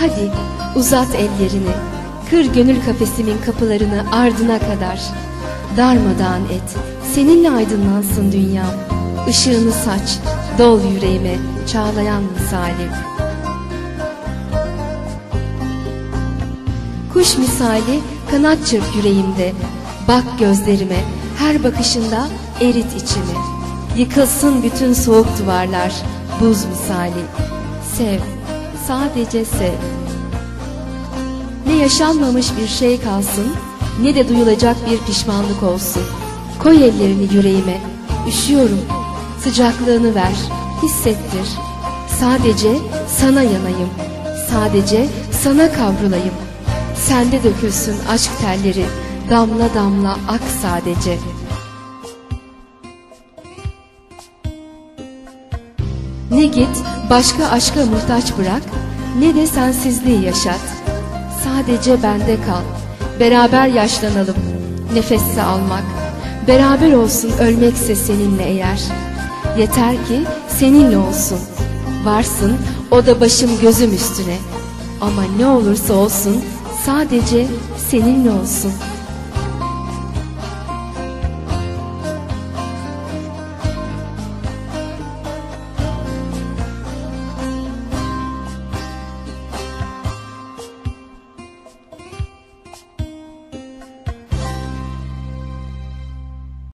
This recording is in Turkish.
Hadi uzat ellerini, kır gönül kafesimin kapılarını ardına kadar. Darmadağın et, seninle aydınlansın dünyam. Işığını saç, dol yüreğime, çağlayan misali. Kuş misali kanat çırp yüreğimde, bak gözlerime, her bakışında erit içimi. Yıkılsın bütün soğuk duvarlar, buz misali. Sev, sadece sev. Ne yaşanmamış bir şey kalsın, ne de duyulacak bir pişmanlık olsun. Koy ellerini yüreğime, üşüyorum, sıcaklığını ver, hissettir. Sadece sana yanayım, sadece sana kavrulayım. Sende dökülsün aşk telleri, damla damla ak sadece. Ne git başka aşka muhtaç bırak, ne de sensizliği yaşat. Sadece bende kal, beraber yaşlanalım, nefesse almak. Beraber olsun ölmekse seninle eğer. Yeter ki seninle olsun. Varsın o da başım gözüm üstüne. Ama ne olursa olsun sadece seninle olsun.''